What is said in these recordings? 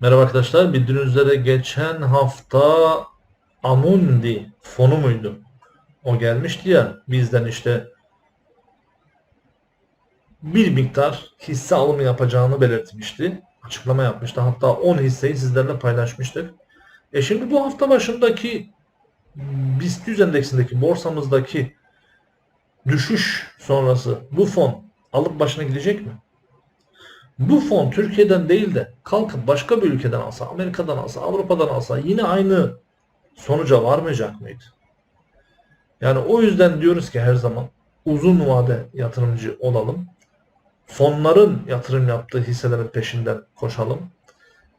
Merhaba arkadaşlar. Bildiğiniz üzere geçen hafta Amundi fonu muydu? O gelmişti ya bizden işte bir miktar hisse alımı yapacağını belirtmişti. Açıklama yapmıştı. Hatta 10 hisseyi sizlerle paylaşmıştık. E şimdi bu hafta başındaki BIST 100 endeksindeki borsamızdaki düşüş sonrası bu fon alıp başına gidecek mi? Bu fon Türkiye'den değil de kalkıp başka bir ülkeden alsa, Amerika'dan alsa, Avrupa'dan alsa yine aynı sonuca varmayacak mıydı? Yani o yüzden diyoruz ki her zaman uzun vade yatırımcı olalım. Fonların yatırım yaptığı hisselerin peşinden koşalım.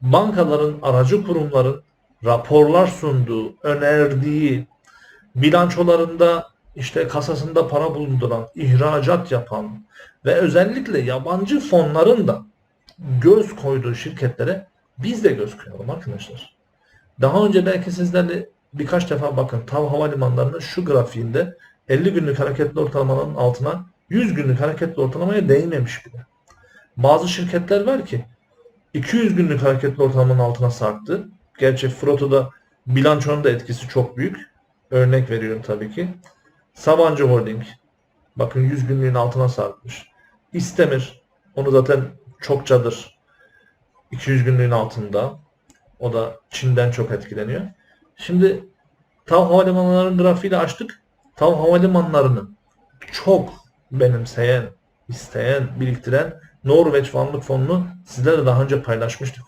Bankaların, aracı kurumların raporlar sunduğu, önerdiği, bilançolarında işte kasasında para bulunduran, ihracat yapan ve özellikle yabancı fonların da göz koyduğu şirketlere biz de göz koyalım arkadaşlar. Daha önce belki sizlerle birkaç defa bakın TAV havalimanlarının şu grafiğinde 50 günlük hareketli ortalamanın altına 100 günlük hareketli ortalamaya değmemiş bile. Bazı şirketler var ki 200 günlük hareketli ortalamanın altına sarktı. Gerçi Froto'da bilançonun da etkisi çok büyük. Örnek veriyorum tabii ki. Sabancı Holding bakın 100 günlüğün altına sarkmış. İstemir onu zaten çokçadır 200 günlüğün altında. O da Çin'den çok etkileniyor. Şimdi TAV havalimanlarının grafiğiyle açtık. TAV havalimanlarının çok benimseyen, isteyen, biriktiren Norveç Varlık Fonu'nu sizlerle daha önce paylaşmıştık.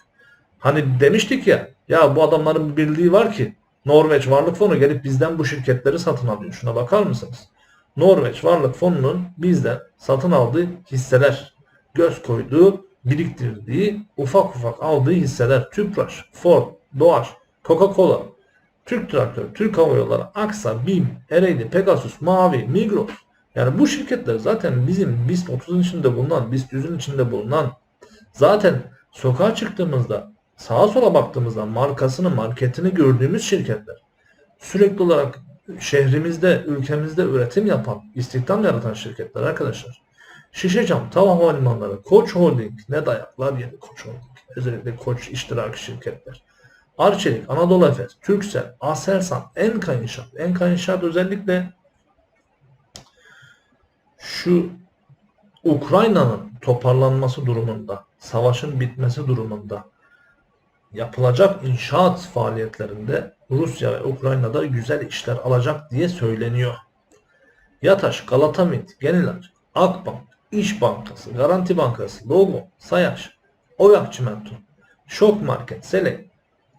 Hani demiştik ya, ya bu adamların bir birliği var ki Norveç Varlık Fonu gelip bizden bu şirketleri satın alıyor. Şuna bakar mısınız? Norveç Varlık Fonu'nun bizden satın aldığı hisseler, göz koyduğu, biriktirdiği, ufak ufak aldığı hisseler Tüpraş, Ford, Doğaç, Coca-Cola, Türk Traktör, Türk Hava Yolları, Aksa, BİM, Ereğli, Pegasus, Mavi, Migros. Yani bu şirketler zaten bizim BIST 30'un içinde bulunan, BIST 100'ün içinde bulunan zaten sokağa çıktığımızda sağa sola baktığımızda markasını, marketini gördüğümüz şirketler. Sürekli olarak şehrimizde, ülkemizde üretim yapan, istihdam yaratan şirketler arkadaşlar. Şişecam, Tava Havalimanları, Koç Holding, ne dayaklar yedi Koç Holding. Özellikle Koç iştiraki şirketler. Arçelik, Anadolu Efes, Türksel, Aselsan, Enka İnşaat. Enka İnşaat özellikle şu Ukrayna'nın toparlanması durumunda, savaşın bitmesi durumunda yapılacak inşaat faaliyetlerinde Rusya ve Ukrayna'da güzel işler alacak diye söyleniyor. Yataş, Galatamit, Genilaç, Akbank, İş Bankası, Garanti Bankası, Logo, Sayaç, Oyak Çimento, Şok Market, Selek,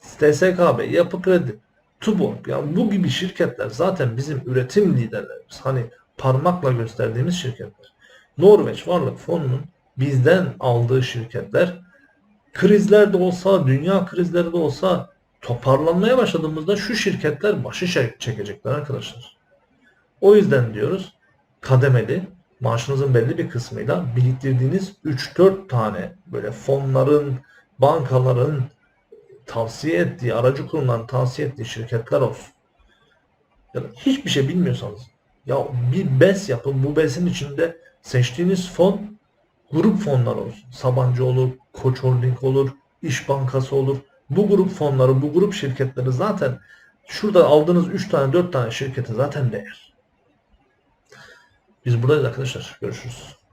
TSKB, Yapı Kredi, Tuborg yani bu gibi şirketler zaten bizim üretim liderlerimiz. Hani parmakla gösterdiğimiz şirketler. Norveç Varlık Fonu'nun bizden aldığı şirketler krizler de olsa, dünya krizleri de olsa toparlanmaya başladığımızda şu şirketler başı çekecekler arkadaşlar. O yüzden diyoruz kademeli maaşınızın belli bir kısmıyla biriktirdiğiniz 3-4 tane böyle fonların, bankaların tavsiye ettiği, aracı kurumların tavsiye ettiği şirketler olsun. Ya da hiçbir şey bilmiyorsanız ya bir BES yapın. Bu BES'in içinde seçtiğiniz fon grup fonlar olsun. Sabancı olur, Koç Holding olur, İş Bankası olur. Bu grup fonları, bu grup şirketleri zaten şurada aldığınız 3 tane 4 tane şirkete zaten değer. Biz buradayız arkadaşlar. Görüşürüz.